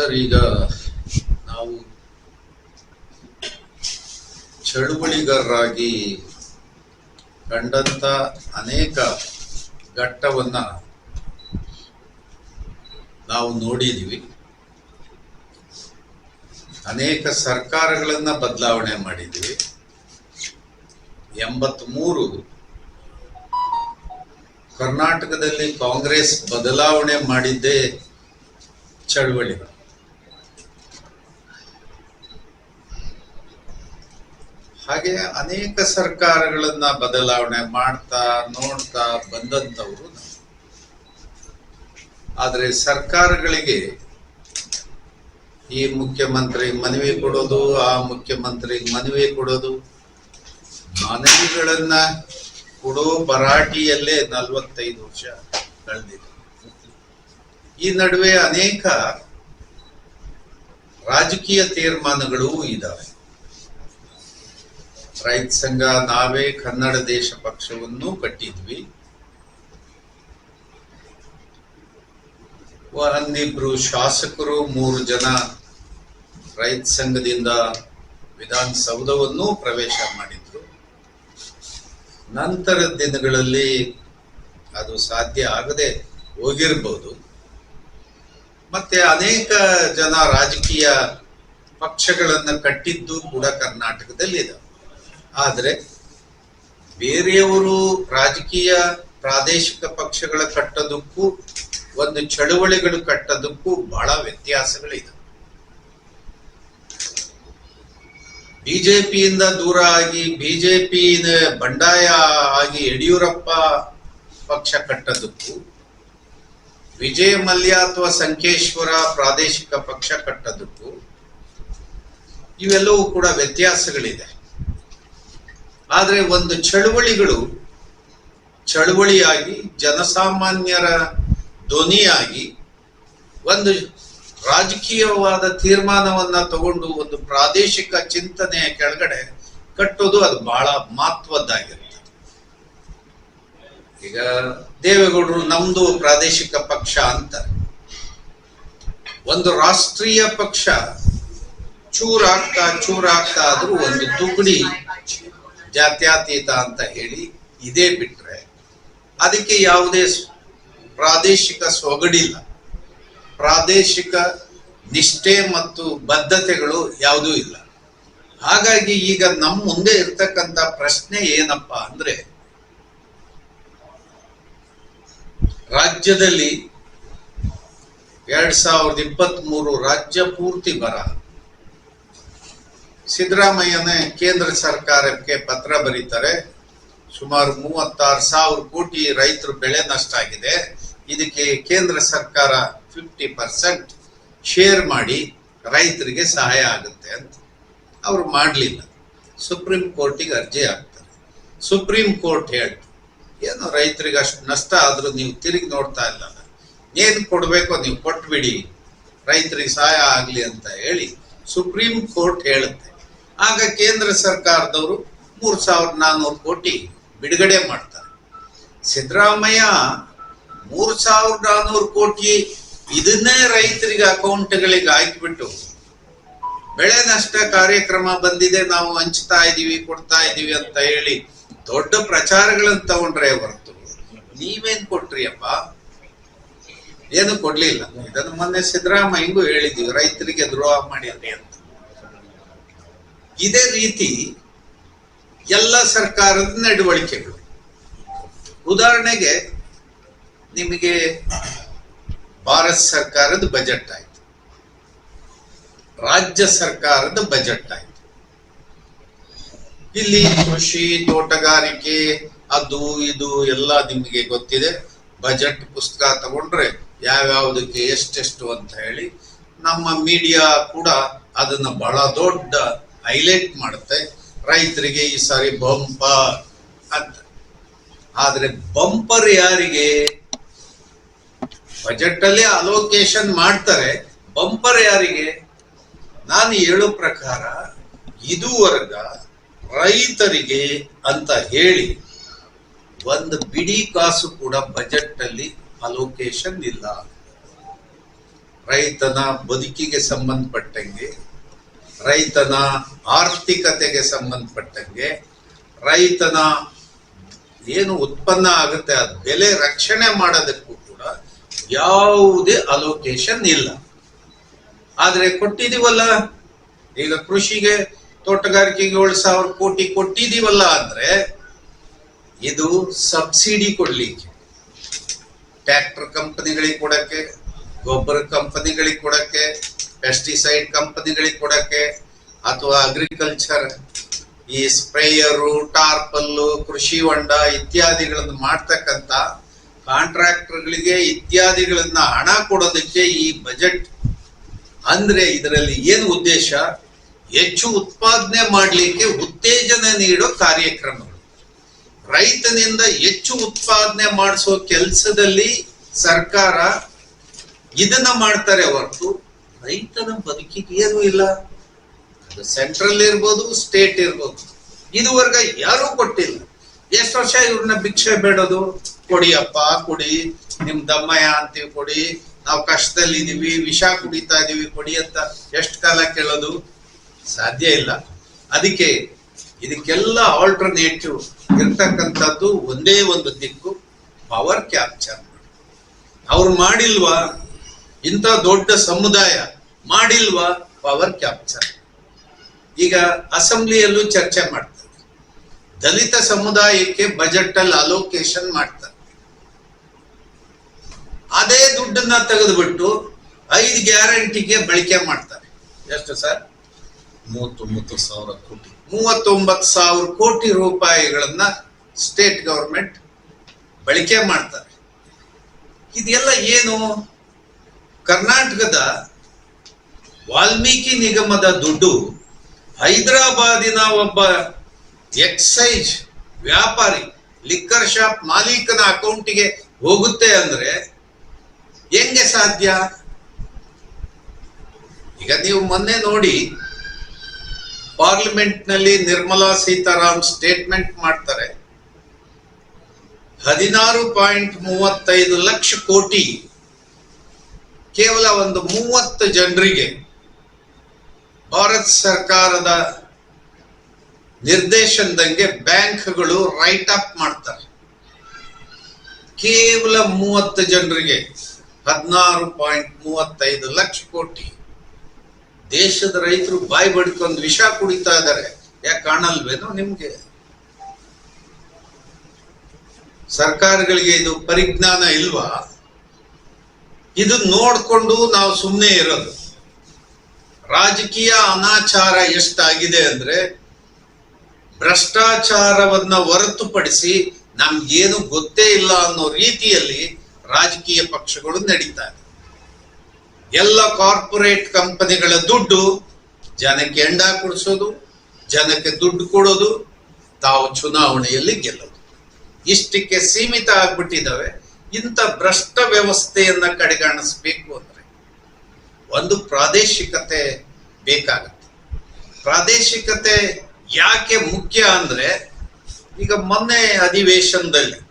Sir, ಈಗ ನಾವು ಚಳುವಳಿಗಾರರಾಗಿ ಕಂಡಂತ ಅನೇಕ ಘಟ್ಟವನ್ನ ನಾವು ನೋಡಿದೀವಿ. ಅನೇಕ ಸರ್ಕಾರಗಳನ್ನ ಬದಲಾವಣೆ ಮಾಡಿದ್ದೀವಿ ಎಂಬತ್ಮೂರು ಕರ್ನಾಟಕದಲ್ಲಿ ಕಾಂಗ್ರೆಸ್ ಬದಲಾವಣೆ ಮಾಡಿದ್ದೇ ಚಳವಳಿಗಳು ಹಾಗೆ ಅನೇಕ ಸರ್ಕಾರಗಳನ್ನ ಬದಲಾವಣೆ ಮಾಡ್ತಾ, ನೋಡ್ತಾ ಬಂದಂತವರು ಆದರೆ ಸರ್ಕಾರಗಳಿಗೆ ಈ ಮುಖ್ಯಮಂತ್ರಿ ಮನವಿ ಕೊಡೋದು, ಆ ಮುಖ್ಯಮಂತ್ರಿಗೆ ಮನವಿ ಕೊಡೋದು, ಮನವಿಗಳನ್ನ ಕೊಡೋ ಭರಾಟಿಯಲ್ಲೇ ನಲವತ್ತೈದು ವರ್ಷ ಕಳೆದಿದೆ. ಈ ನಡುವೆ ಅನೇಕ ರಾಜಕೀಯ ತೀರ್ಮಾನಗಳೂ ಇದಾವೆ. ರೈತ ಸಂಘ ನಾವೇ ಕನ್ನಡ ದೇಶ ಪಕ್ಷವನ್ನು ಕಟ್ಟಿದ್ವಿ. ಒಂದಿಬ್ರು ಶಾಸಕರು, ಮೂರು ಜನ ರೈತ ಸಂಘದಿಂದ ವಿಧಾನಸೌಧವನ್ನು ಪ್ರವೇಶ ಮಾಡಿದ್ರು. ನಂತರದ ದಿನಗಳಲ್ಲಿ ಅದು ಸಾಧ್ಯ ಆಗದೆ ಹೋಗಿರ್ಬೋದು. ಮತ್ತೆ ಅನೇಕ ಜನ ರಾಜಕೀಯ ಪಕ್ಷಗಳನ್ನು ಕಟ್ಟಿದ್ದು ಕೂಡ ಕರ್ನಾಟಕದಲ್ಲಿದೆ. ಆದ್ರೆ ಬೇರೆಯವರು ರಾಜಕೀಯ ಪ್ರಾದೇಶಿಕ ಪಕ್ಷಗಳ ಕಟ್ಟೋದಕ್ಕೂ ಒಂದು ಚಳುವಳಿಗಳು ಕಟ್ಟೋದಕ್ಕೂ ಬಹಳ ವ್ಯತ್ಯಾಸಗಳಿದೆ. ಬಿಜೆಪಿಯಿಂದ ದೂರ ಆಗಿ ಬಿಜೆಪಿ ಬಂಡಾಯ ಆಗಿ ಯಡಿಯೂರಪ್ಪ ಪಕ್ಷ ಕಟ್ಟೋದಕ್ಕೂ, ವಿಜಯ ಮಲ್ಯ ಅಥವಾ ಸಂಕೇಶ್ವರ ಪ್ರಾದೇಶಿಕ ಪಕ್ಷ ಕಟ್ಟೋದಕ್ಕೂ, ಇವೆಲ್ಲವೂ ಕೂಡ ವ್ಯತ್ಯಾಸಗಳಿದೆ. ಆದ್ರೆ ಒಂದು ಚಳುವಳಿಗಳು ಚಳುವಳಿಯಾಗಿ, ಜನಸಾಮಾನ್ಯರ ಧ್ವನಿಯಾಗಿ, ಒಂದು ರಾಜಕೀಯವಾದ ತೀರ್ಮಾನವನ್ನ ತಗೊಂಡು ಒಂದು ಪ್ರಾದೇಶಿಕ ಚಿಂತನೆಯ ಕೆಳಗಡೆ ಕಟ್ಟೋದು ಅದು ಬಹಳ ಮಹತ್ವದ್ದಾಗಿರುತ್ತೆ. ಈಗ ದೇವೇಗೌಡರು ನಮ್ದು ಪ್ರಾದೇಶಿಕ ಪಕ್ಷ ಅಂತಾರೆ ಒಂದು ರಾಷ್ಟ್ರೀಯ ಪಕ್ಷ ಚೂರಾಗ್ತಾ ಚೂರಾಗ್ತಾ ಆದ್ರೂ ಒಂದು ತುಕಡಿ ಜಾತ್ಯತೀತ ಅಂತ ಹೇಳಿ ಇದೇ ಬಿಟ್ರೆ ಅದಕ್ಕೆ ಯಾವುದೇ ಪ್ರಾದೇಶಿಕ ಸೊಗಡಿಲ್ಲ. ಪ್ರಾದೇಶಿಕ ನಿಷ್ಠೆ ಮತ್ತು ಬದ್ಧತೆಗಳು ಯಾವುದೂ ಇಲ್ಲ. ಹಾಗಾಗಿ ಈಗ ನಮ್ಮ ಮುಂದೆ ಇರ್ತಕ್ಕಂಥ ಪ್ರಶ್ನೆ ಏನಪ್ಪ ಅಂದ್ರೆ ರಾಜ್ಯದಲ್ಲಿ ಎರಡ್ ಸಾವಿರದ ಇಪ್ಪತ್ತ್ ಮೂರು ರಾಜ್ಯ ಪೂರ್ತಿ ಬರ. ಸಿದ್ದರಾಮಯ್ಯನೇ ಕೇಂದ್ರ ಸರ್ಕಾರಕ್ಕೆ ಪತ್ರ ಬರೀತಾರೆ. ಸುಮಾರು ಮೂವತ್ತಾರು ಸಾವಿರ ಕೋಟಿ ರೈತರು ಬೆಳೆ ನಷ್ಟ ಆಗಿದೆ. ಇದಕ್ಕೆ ಕೇಂದ್ರ ಸರ್ಕಾರ ಫಿಫ್ಟಿ ಪರ್ಸೆಂಟ್ ಶೇರ್ ಮಾಡಿ ರೈತರಿಗೆ ಸಹಾಯ ಆಗುತ್ತೆ ಅಂತ ಅವರು ಮಾಡಲಿಲ್ಲ. ಸುಪ್ರೀಂ ಕೋರ್ಟಿಗೆ ಅರ್ಜಿ ಹಾಕ್ತಾರೆ. ಸುಪ್ರೀಂ ಕೋರ್ಟ್ ಹೇಳ್ತು, ಏನು ರೈತರಿಗೆ ಅಷ್ಟು ನಷ್ಟ ಆದರೂ ನೀವು ತಿರುಗಿ ನೋಡ್ತಾ ಇಲ್ಲ. ಏನು ಕೊಡಬೇಕೋ ನೀವು ಕೊಟ್ಬಿಡಿ. ರೈತರಿಗೆ ಸಹಾಯ ಆಗಲಿ ಅಂತ ಹೇಳಿ ಸುಪ್ರೀಂ ಕೋರ್ಟ್ ಹೇಳುತ್ತೆ. ಆಗ ಕೇಂದ್ರ ಸರ್ಕಾರದವರು ಮೂರ್ ಸಾವಿರದ ನಾನ್ನೂರು ಕೋಟಿ ಬಿಡುಗಡೆ ಮಾಡ್ತಾರೆ. ಸಿದ್ದರಾಮಯ್ಯ ಮೂರು ಸಾವಿರದ ನಾನ್ನೂರು ಕೋಟಿ ಇದನ್ನೇ ರೈತರಿಗೆ ಅಕೌಂಟ್ಗಳಿಗೆ ಹಾಕಿಬಿಟ್ಟು ಬೆಳೆ ನಷ್ಟ ಕಾರ್ಯಕ್ರಮ ಬಂದಿದೆ, ನಾವು ಹಂಚ್ತಾ ಇದೀವಿ, ಕೊಡ್ತಾ ಇದೀವಿ ಅಂತ ಹೇಳಿ ದೊಡ್ಡ ಪ್ರಚಾರಗಳನ್ನ ತಗೊಂಡ್ರೆ ಹೊರತು. ನೀವೇನ್ ಕೊಟ್ರಿ ಅಪ್ಪ? ಏನು ಕೊಡ್ಲಿಲ್ಲ. ಇದನ್ನು ಮೊನ್ನೆ ಸಿದ್ದರಾಮಯ್ಯಂಗೂ ಹೇಳಿದೀವಿ ರೈತರಿಗೆ ದ್ರೋಹ ಮಾಡಿದ್ರಿ ಅಂತ. ಇದೇ ರೀತಿ ಎಲ್ಲ ಸರ್ಕಾರದ ನಡವಳಿಕೆಗಳು. ಉದಾಹರಣೆಗೆ ನಿಮಗೆ ಭಾರತ ಸರ್ಕಾರದ ಬಜೆಟ್ ಆಯ್ತು. ರಾಜ್ಯ ಸರ್ಕಾರದ ಬಜೆಟ್ ಆಯ್ತು. ಇಲ್ಲಿ ಕೃಷಿ ತೋಟಗಾರಿಕೆ ಅದು ಇದು ಎಲ್ಲ ನಿಮಗೆ ಗೊತ್ತಿದೆ. ಬಜೆಟ್ ಪುಸ್ತಕ ತಗೊಂಡ್ರೆ ಯಾವ್ಯಾವುದಕ್ಕೆ ಎಷ್ಟೆಷ್ಟು ಅಂತ ಹೇಳಿ ನಮ್ಮ ಮೀಡಿಯಾ ಕೂಡ ಅದನ್ನ ಬಹಳ ದೊಡ್ಡ ಹೈಲೈಟ್ ಮಾಡುತ್ತೆ. ರೈತರಿಗೆ ಈ ಸಾರಿ ಬಂಪರ್ ಅಂತ. ಆದರೆ ಬಂಪರ್ ಯಾರಿಗೆ? ಬಜೆಟ್ ಅಲ್ಲಿ ಅಲೋಕೇಶನ್ ಮಾಡ್ತಾರೆ. ಬಂಪರ್ ಯಾರಿಗೆ? ನಾನು ಹೇಳೋ ಪ್ರಕಾರ ಇದುವರೆಗ ರೈತರಿಗೆ ಅಂತ ಹೇಳಿ ಒಂದು ಬಿಡಿ ಕಾಸು ಕೂಡ ಬಜೆಟ್ ಅಲ್ಲಿ ಅಲೋಕೇಶನ್ ಇಲ್ಲ. ರೈತನ ಬದುಕಿಗೆ ಸಂಬಂಧಪಟ್ಟಂಗೆ ರೈತನ ಆರ್ಥಿಕತೆಗೆ ಸಂಬಂಧಪಟ್ಟಂಗೆ ರೈತನ ಏನು ಉತ್ಪನ್ನ ಆಗುತ್ತೆ, ಅದು ಬೆಲೆ ರಕ್ಷಣೆ ಮಾಡೋದಕ್ಕೂ ಕೂಡ ಯಾವುದೇ ಅಲೋಕೇಶನ್ ಇಲ್ಲ. ಆದರೆ ಕೊಟ್ಟಿದೀವಲ್ಲ ಈಗ ಕೃಷಿಗೆ ತೋಟಗಾರಿಕೆಗೆ ಏಳು ಸಾವಿರ ಕೋಟಿ ಕೊಟ್ಟಿದೀವಲ್ಲ ಅಂದ್ರೆ ಇದು ಸಬ್ಸಿಡಿ ಕೊಡ್ಲಿಕ್ಕೆ, ಟ್ರ್ಯಾಕ್ಟರ್ ಕಂಪನಿಗಳಿಗೆ ಕೊಡಕ್ಕೆ, ಗೊಬ್ಬರ ಕಂಪನಿಗಳಿಗೆ ಕೊಡಕ್ಕೆ ಪೆಸ್ಟಿಸೈಡ್ ಕಂಪನಿಗಳಿಗೆ ಕೊಡಕ್ಕೆ ಅಥವಾ ಅಗ್ರಿಕಲ್ಚರ್ ಈ ಸ್ಪ್ರೇಯರು ಟಾರ್ಪಲ್ಲು ಕೃಷಿ ಹೊಂಡ ಇತ್ಯಾದಿಗಳನ್ನು ಮಾಡ್ತಕ್ಕಂಥ ಕಾಂಟ್ರಾಕ್ಟರ್ಗಳಿಗೆ ಇತ್ಯಾದಿಗಳನ್ನ ಹಣ ಕೊಡೋದಕ್ಕೆ ಈ ಬಜೆಟ್ ಅಂದ್ರೆ ಇದರಲ್ಲಿ ಏನು ಉದ್ದೇಶ? ಹೆಚ್ಚು ಉತ್ಪಾದನೆ ಮಾಡಲಿಕ್ಕೆ ಉತ್ತೇಜನ ನೀಡೋ ಕಾರ್ಯಕ್ರಮಗಳು. ರೈತನಿಂದ ಹೆಚ್ಚು ಉತ್ಪಾದನೆ ಮಾಡಿಸೋ ಕೆಲಸದಲ್ಲಿ ಸರ್ಕಾರ ಇದನ್ನ ಮಾಡ್ತಾರೆ ಹೊರತು ರೈತನ ಬದುಕಿಗೆ ಏನು ಇಲ್ಲ. ಅದು ಸೆಂಟ್ರಲ್ ಇರ್ಬೋದು ಸ್ಟೇಟ್ ಇರ್ಬೋದು. ಇದುವರೆಗೆ ಯಾರೂ ಕೊಟ್ಟಿಲ್ಲ. ಎಷ್ಟು ವರ್ಷ ಇವ್ರನ್ನ ಭಿಕ್ಷೆ ಬೇಡೋದು? ಕೊಡಿಯಪ್ಪ, ಕೊಡಿ. ನಿಮ್ ದಮ್ಮಯ್ಯ ಅಂತೀವಿ ಕೊಡಿ. ನಾವು ಕಷ್ಟದಲ್ಲಿ ಇದೀವಿ, ವಿಷ ಕುಡಿತಾ ಇದೀವಿ, ಕೊಡಿ ಅಂತ ಎಷ್ಟು ಕಾಲ ಕೇಳೋದು? ಸಾಧ್ಯ ಇಲ್ಲ. ಅದಕ್ಕೆ ಇದಕ್ಕೆಲ್ಲ ಆಲ್ಟರ್ನೇಟಿವ್ ಇರ್ತಕ್ಕಂಥದ್ದು ಒಂದೇ ಒಂದು ದಿಕ್ಕು ಪವರ್ ಕ್ಯಾಪ್ಚರ್ ಅವ್ರು ಮಾಡಿಲ್ವಾ? ಇಂಥ ದೊಡ್ಡ ಸಮುದಾಯ ಮಾಡಿಲ್ವಾ ಪವರ್ ಕ್ಯಾಪ್ಚರ್ ಈಗ ಅಸೆಂಬ್ಲಿಯಲ್ಲೂ ಚರ್ಚೆ ಮಾಡ್ತಾರೆ. ದಲಿತ ಸಮುದಾಯಕ್ಕೆ ಬಜೆಟ್ ಅಲ್ಲಿ ಅಲೋಕೇಶನ್ ಮಾಡ್ತಾರೆ. ಅದೇ ದುಡ್ಡನ್ನ ತೆಗೆದುಬಿಟ್ಟು ಐದು ಗ್ಯಾರಂಟಿಗೆ ಬಳಕೆ ಮಾಡ್ತಾರೆ. ಎಷ್ಟು ಸರ್? ಮೂವತ್ತೊಂಬತ್ತು ಸಾವಿರ ಕೋಟಿ. ಮೂವತ್ತೊಂಬತ್ತು ಸಾವಿರ ಕೋಟಿ ರೂಪಾಯಿಗಳನ್ನ ಸ್ಟೇಟ್ ಗವರ್ಮೆಂಟ್ ಬಳಕೆ ಮಾಡ್ತಾರೆ. ಇದೆಲ್ಲ ಏನು? ಕರ್ನಾಟಕದ ವಾಲ್ಮೀಕಿ ನಿಗಮದ ದುಡ್ಡು ಹೈದರಾಬಾದಿನ ಒಬ್ಬ ಎಕ್ಸೈಜ್ ವ್ಯಾಪಾರಿ, ಲಿಕ್ಕರ್ ಶಾಪ್ ಮಾಲೀಕನ ಅಕೌಂಟಿಗೆ ಹೋಗುತ್ತೆ ಅಂದ್ರೆ ಹೆಂಗೆ ಸಾಧ್ಯ? ಈಗ ನೀವು ಮೊನ್ನೆ ನೋಡಿ ಪಾರ್ಲಿಮೆಂಟ್ನಲ್ಲಿ ನಿರ್ಮಲಾ ಸೀತಾರಾಮ್ ಸ್ಟೇಟ್ಮೆಂಟ್ ಮಾಡ್ತಾರೆ. ಹದಿನಾರು ಪಾಯಿಂಟ್ ಮೂವತ್ತೈದು ಲಕ್ಷ ಕೋಟಿ ಕೇವಲ ಒಂದು ಮೂವತ್ತು ಜನರಿಗೆ ಭಾರತ ಸರ್ಕಾರದ ನಿರ್ದೇಶನದಂಗೆ ಬ್ಯಾಂಕ್ಗಳು ರೈಟ್ ಅಪ್ ಮಾಡ್ತಾರೆ. ಕೇವಲ ಮೂವತ್ತು ಜನರಿಗೆ ಹದಿನಾರು ಪಾಯಿಂಟ್ ಮೂವತ್ತೈದು ಲಕ್ಷ ಕೋಟಿ. ದೇಶದ ರೈತರು ಬಾಯಿ ಬಡ್ಕೊಂಡು ವಿಷ ಕುಡಿತಾ ಇದ್ದಾರೆ. ಯಾಕೆ ಕಾಣಲ್ವೇನೋ ನಿಮ್ಗೆ? ಸರ್ಕಾರಗಳಿಗೆ ಇದು ಪರಿಜ್ಞಾನ ಇಲ್ವಾ? ಇದು ನೋಡ್ಕೊಂಡು ನಾವು ಸುಮ್ಮನೆ ಇರೋದು. ರಾಜಕೀಯ ಅನಾಚಾರ ಎಷ್ಟಾಗಿದೆ ಅಂದ್ರೆ ಭ್ರಷ್ಟಾಚಾರವನ್ನ ಹೊರತುಪಡಿಸಿ ನಮ್ಗೇನು ಗೊತ್ತೇ ಇಲ್ಲ ಅನ್ನೋ ರೀತಿಯಲ್ಲಿ ರಾಜಕೀಯ ಪಕ್ಷಗಳು ನಡೀತಾರೆ ಎಲ್ಲ ಕಾರ್ಪೊರೇಟ್ ಕಂಪನಿಗಳ ದುಡ್ಡು ಜನಕ್ಕೆ ಎಂಡ ಕೊಡಿಸೋದು, ಜನಕ್ಕೆ ದುಡ್ಡು ಕೊಡೋದು, ತಾವು ಚುನಾವಣೆಯಲ್ಲಿ ಗೆಲ್ಲೋದು. ಇಷ್ಟಕ್ಕೆ ಸೀಮಿತ ಆಗ್ಬಿಟ್ಟಿದ್ದಾವೆ. ಇಂಥ ಭ್ರಷ್ಟ ವ್ಯವಸ್ಥೆಯನ್ನ ಕಡೆಗಾಣಿಸ್ಬೇಕು ಅಂದ್ರೆ ಒಂದು ಪ್ರಾದೇಶಿಕತೆ ಬೇಕಾಗತ್ತೆ. ಪ್ರಾದೇಶಿಕತೆ ಯಾಕೆ ಮುಖ್ಯ ಅಂದ್ರೆ ಈಗ ಮೊನ್ನೆ ಅಧಿವೇಶನದಲ್ಲಿ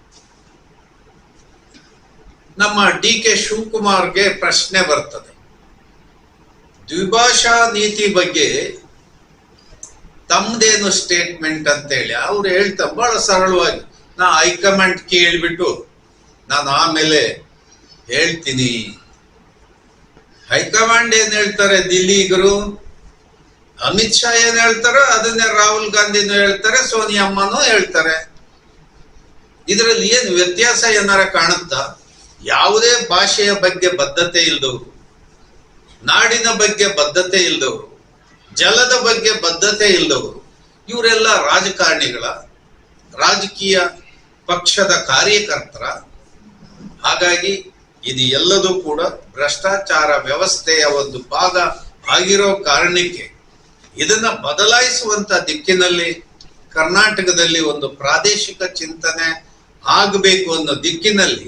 ನಮ್ಮ ಡಿ ಕೆ ಶಿವಕುಮಾರ್ಗೆ ಪ್ರಶ್ನೆ ಬರ್ತದೆ. ದ್ವಿಭಾಷಾ ನೀತಿ ಬಗ್ಗೆ ತಮ್ಮದೇನು ಸ್ಟೇಟ್ಮೆಂಟ್ ಅಂತೇಳಿ ಅವ್ರು ಹೇಳ್ತಾರೆ. ಬಹಳ ಸರಳವಾಗಿ. ನಾ ಹೈಕಮಾಂಡ್ ಕೇಳ್ಬಿಟ್ಟು ನಾನು ಆಮೇಲೆ ಹೇಳ್ತೀನಿ. ಹೈಕಮಾಂಡ್ ಏನ್ ಹೇಳ್ತಾರೆ? ದಿಲ್ಲಿಗರು? ಅಮಿತ್ ಶಾ ಏನ್ ಹೇಳ್ತಾರೋ ಅದನ್ನೇ ರಾಹುಲ್ ಗಾಂಧಿನೂ ಹೇಳ್ತಾರೆ ಸೋನಿಯಮ್ಮನೂ ಹೇಳ್ತಾರೆ. ಇದರಲ್ಲಿ ಏನು ವ್ಯತ್ಯಾಸ ಏನಾರ ಕಾಣುತ್ತಾ? ಯಾವುದೇ ಭಾಷೆಯ ಬಗ್ಗೆ ಬದ್ಧತೆ ಇಲ್ದವರು, ನಾಡಿನ ಬಗ್ಗೆ ಬದ್ಧತೆ ಇಲ್ದವರು, ಜಲದ ಬಗ್ಗೆ ಬದ್ಧತೆ ಇಲ್ದವರು, ಇವರೆಲ್ಲ ರಾಜಕಾರಣಿಗಳ, ರಾಜಕೀಯ ಪಕ್ಷದ ಕಾರ್ಯಕರ್ತರ ಹಾಗಾಗಿ ಇದು ಎಲ್ಲದೂ ಕೂಡ ಭ್ರಷ್ಟಾಚಾರ ವ್ಯವಸ್ಥೆಯ ಒಂದು ಭಾಗ ಆಗಿರೋ ಕಾರಣಕ್ಕೆ ಇದನ್ನ ಬದಲಾಯಿಸುವಂತ ದಿಕ್ಕಿನಲ್ಲಿ ಕರ್ನಾಟಕದಲ್ಲಿ ಒಂದು ಪ್ರಾದೇಶಿಕ ಚಿಂತನೆ ಆಗಬೇಕು ಅನ್ನೋ ದಿಕ್ಕಿನಲ್ಲಿ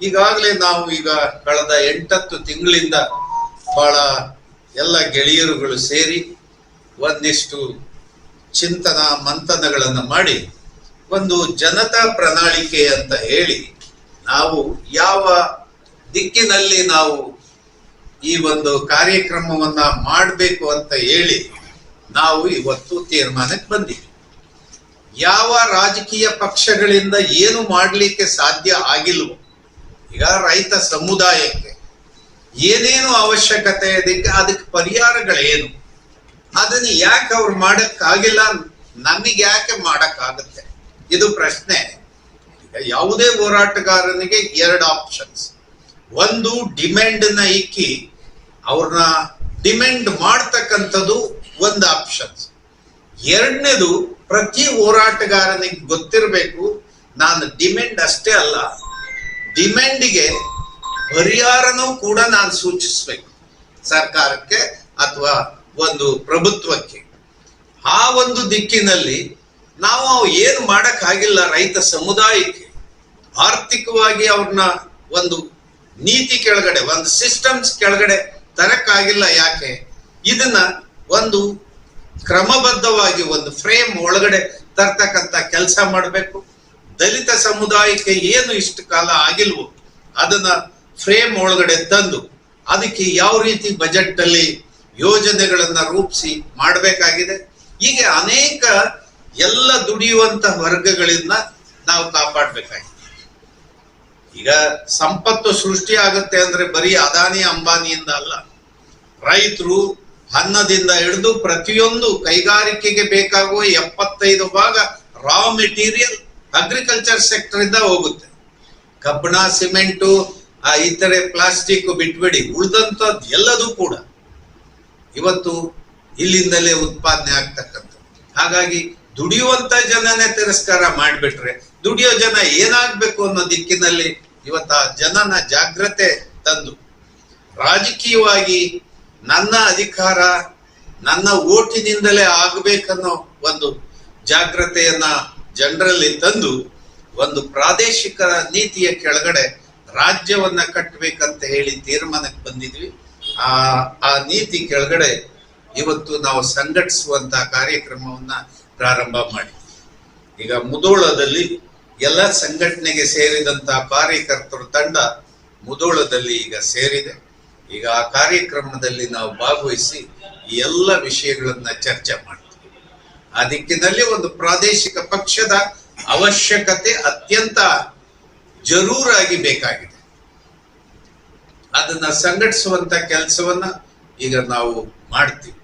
ಈಗಾಗಲೇ ನಾವು ಈಗ ಕಳೆದ ಎಂಟತ್ತು ತಿಂಗಳಿಂದ ಬಹಳ ಎಲ್ಲ ಗೆಳೆಯರುಗಳು ಸೇರಿ ಒಂದಿಷ್ಟು ಚಿಂತನ ಮಂಥನಗಳನ್ನು ಮಾಡಿ ಒಂದು ಜನತಾ ಪ್ರಣಾಳಿಕೆ ಅಂತ ಹೇಳಿ ನಾವು ಯಾವ ದಿಕ್ಕಿನಲ್ಲಿ ನಾವು ಈ ಒಂದು ಕಾರ್ಯಕ್ರಮವನ್ನ ಮಾಡಬೇಕು ಅಂತ ಹೇಳಿ ನಾವು ಇವತ್ತು ತೀರ್ಮಾನಕ್ಕೆ ಬಂದಿದ್ದೀವಿ ಯಾವ ರಾಜಕೀಯ ಪಕ್ಷಗಳಿಂದ ಏನು ಮಾಡಲಿಕ್ಕೆ ಸಾಧ್ಯ ಆಗಿಲ್ವೋ, ಈಗ ರೈತ ಸಮುದಾಯಕ್ಕೆ ಏನೇನು ಅವಶ್ಯಕತೆ ಇದಕ್ಕೆ ಅದಕ್ಕೆ ಪರಿಹಾರಗಳೇನು, ಅದನ್ನ ಯಾಕೆ ಅವ್ರು ಮಾಡಕ್ಕಾಗಿಲ್ಲ ನಮಗೆ ಯಾಕೆ ಮಾಡಕ್ಕಾಗುತ್ತೆ, ಇದು ಪ್ರಶ್ನೆ. ಯಾವುದೇ ಹೋರಾಟಗಾರನಿಗೆ ಎರಡು ಆಪ್ಷನ್ಸ್ ಒಂದು ಡಿಮ್ಯಾಂಡ್ನ ಇಕ್ಕಿ ಅವ್ರನ್ನ ಡಿಮ್ಯಾಂಡ್ ಮಾಡ್ತಕ್ಕಂಥದ್ದು ಒಂದು ಆಪ್ಷನ್ಸ್ ಎರಡನೇದು, ಪ್ರತಿ ಹೋರಾಟಗಾರನಿಗೆ ಗೊತ್ತಿರಬೇಕು, ನಾನು ಡಿಮ್ಯಾಂಡ್ ಅಷ್ಟೇ ಅಲ್ಲ ಡಿಮ್ಯಾಂಡಿಗೆ ಪರಿಹಾರನೂ ಕೂಡ ನಾನು ಸೂಚಿಸಬೇಕು, ಸರ್ಕಾರಕ್ಕೆ ಅಥವಾ ಒಂದು ಪ್ರಭುತ್ವಕ್ಕೆ. ಆ ಒಂದು ದಿಕ್ಕಿನಲ್ಲಿ ನಾವು ಏನು ಮಾಡಕ್ಕಾಗಿಲ್ಲ ರೈತ ಸಮುದಾಯಕ್ಕೆ. ಆರ್ಥಿಕವಾಗಿ ಅವ್ರನ್ನ ಒಂದು ನೀತಿ ಕೆಳಗಡೆ, ಒಂದು ಸಿಸ್ಟಮ್ಸ್ ಕೆಳಗಡೆ ತರಕ್ಕಾಗಿಲ್ಲ ಯಾಕೆ? ಇದನ್ನ ಒಂದು ಕ್ರಮಬದ್ಧವಾಗಿ ಒಂದು ಫ್ರೇಮ್ ಒಳಗಡೆ ತರ್ತಕ್ಕಂಥ ಕೆಲಸ ಮಾಡಬೇಕು. ದಲಿತ ಸಮುದಾಯಕ್ಕೆ ಏನು ಇಷ್ಟು ಕಾಲ ಆಗಿಲ್ವೋ, ಅದನ್ನ ಫ್ರೇಮ್ ಒಳಗಡೆ ತಂದು ಅದಕ್ಕೆ ಯಾವ ರೀತಿ ಬಜೆಟ್ ಅಲ್ಲಿ ಯೋಜನೆಗಳನ್ನ ರೂಪಿಸಿ ಮಾಡಬೇಕಾಗಿದೆ. ಹೀಗೆ ಅನೇಕ ಎಲ್ಲ ದುಡಿಯುವಂತ ವರ್ಗಗಳನ್ನ ನಾವು ಕಾಪಾಡಬೇಕಾಗಿದೆ. ಈಗ ಸಂಪತ್ತು ಸೃಷ್ಟಿ ಆಗುತ್ತೆ ಅಂದ್ರೆ ಬರೀ ಅದಾನಿ ಅಂಬಾನಿಯಿಂದ ಅಲ್ಲ. ರೈತರು ಅನ್ನದಿಂದ ಹಿಡಿದು ಪ್ರತಿಯೊಂದು ಕೈಗಾರಿಕೆಗೆ ಬೇಕಾಗುವ ಎಪ್ಪತ್ತೈದು ಭಾಗ ರಾ ಮೆಟೀರಿಯಲ್ ಅಗ್ರಿಕಲ್ಚರ್ ಸೆಕ್ಟರ್ ಇಂದ ಹೋಗುತ್ತೆ. ಕಬ್ಬಣ ಸಿಮೆಂಟು ಇತರೆ ಪ್ಲಾಸ್ಟಿಕ್ ಬಿಟ್ಬಿಡಿ ಉಳಿದಂಥದ್ದು ಎಲ್ಲದೂ ಕೂಡ ಇವತ್ತು ಇಲ್ಲಿಂದಲೇ ಉತ್ಪಾದನೆ ಆಗ್ತಕ್ಕಂಥದ್ದು. ಹಾಗಾಗಿ ದುಡಿಯುವಂತ ಜನನೇ ತಿರಸ್ಕಾರ ಮಾಡಿಬಿಟ್ರೆ, ದುಡಿಯೋ ಜನ ಏನಾಗ್ಬೇಕು ಅನ್ನೋ ದಿಕ್ಕಿನಲ್ಲಿ ಇವತ್ತ ಜನನ ಜಾಗ್ರತೆ ತಂದು ರಾಜಕೀಯವಾಗಿ ನನ್ನ ಅಧಿಕಾರ, ನನ್ನ ಓಟಿನಿಂದಲೇ ಆಗಬೇಕನ್ನೋ ಒಂದು ಜಾಗ್ರತೆಯನ್ನ ಜನರಲ್ಲಿ ತಂದು ಒಂದು ಪ್ರಾದೇಶಿಕ ನೀತಿಯ ಕೆಳಗಡೆ ರಾಜ್ಯವನ್ನ ಕಟ್ಟಬೇಕಂತ ಹೇಳಿ ತೀರ್ಮಾನಕ್ಕೆ ಬಂದಿದ್ವಿ. ಆ ಆ ನೀತಿ ಕೆಳಗಡೆ ಇವತ್ತು ನಾವು ಸಂಘಟಿಸುವಂತ ಕಾರ್ಯಕ್ರಮವನ್ನ ಪ್ರಾರಂಭ ಮಾಡಿ ಈಗ ಮುದೋಳದಲ್ಲಿ ಎಲ್ಲ ಸಂಘಟನೆಗೆ ಸೇರಿದಂತಹ ಕಾರ್ಯಕರ್ತರ ತಂಡ ಮುದೋಳದಲ್ಲಿ ಈಗ ಸೇರಿದೆ. ಈಗ ಆ ಕಾರ್ಯಕ್ರಮದಲ್ಲಿ ನಾವು ಭಾಗವಹಿಸಿ ಈ ಎಲ್ಲ ವಿಷಯಗಳನ್ನ ಚರ್ಚೆ ಮಾಡ್ತೀವಿ. ಆ ದಿಕ್ಕಿನಲ್ಲಿ ಒಂದು ಪ್ರಾದೇಶಿಕ ಪಕ್ಷದ ಅವಶ್ಯಕತೆ ಅತ್ಯಂತ ಜರೂರಾಗಿ ಬೇಕಾಗಿದೆ. ಅದನ್ನ ಸಂಘಟಿಸುವಂತ ಕೆಲಸವನ್ನ ಈಗ ನಾವು ಮಾಡ್ತೀವಿ.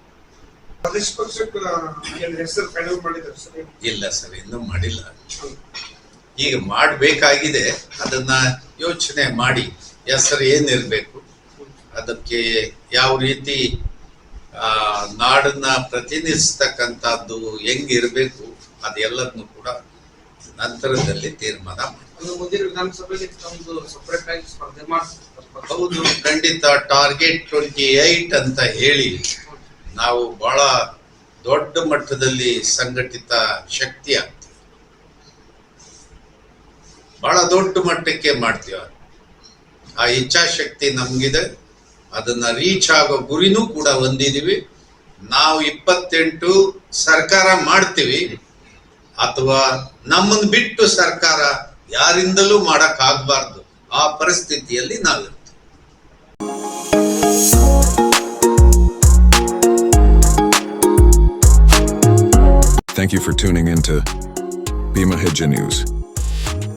ಇಲ್ಲ ಸರ್ ಇನ್ನೂ ಮಾಡಿಲ್ಲ. ಈಗ ಮಾಡಬೇಕಾಗಿದೆ ಅದನ್ನ ಯೋಚನೆ ಮಾಡಿ. ಹೆಸರು ಏನಿರಬೇಕು? ಅದಕ್ಕೆ ಯಾವ ರೀತಿ ಆ ನಾಡನ್ನ ಪ್ರತಿನಿಧಿಸ್ತಕ್ಕಂಥದ್ದು ಹೆಂಗಿರಬೇಕು ಅದೆಲ್ಲದನ್ನು ಕೂಡ ನಂತರದಲ್ಲಿ ತೀರ್ಮಾನ ಮಾಡಿ ಹೌದು ಖಂಡಿತ ಟಾರ್ಗೆಟ್ ಟ್ವೆಂಟಿ ಏಟ್ ಅಂತ ಹೇಳಿ ನಾವು ಬಹಳ ದೊಡ್ಡ ಮಟ್ಟದಲ್ಲಿ ಸಂಘಟಿತ ಶಕ್ತಿ ಆಗ್ತೀವಿ ಬಹಳ ದೊಡ್ಡ ಮಟ್ಟಕ್ಕೆ ಮಾಡ್ತೀವ ಆ ಇಚ್ಛಾಶಕ್ತಿ ನಮ್ಗಿದೆ. ಅದನ್ನ ರೀಚ್ ಆಗೋ ಗುರಿನೂ ಕೂಡ ಹೊಂದಿದೀವಿ. ನಾವು ಇಪ್ಪತ್ತೆಂಟು ಸರ್ಕಾರ ಮಾಡ್ತೀವಿ. ಅಥವಾ ನಮ್ಮನ್ನು ಬಿಟ್ಟು ಸರ್ಕಾರ ಯಾರಿಂದಲೂ ಮಾಡಕ್ ಆಗ್ಬಾರ್ದು ಆ ಪರಿಸ್ಥಿತಿಯಲ್ಲಿ ನಾವು Thank you for tuning in to Bima Hija News.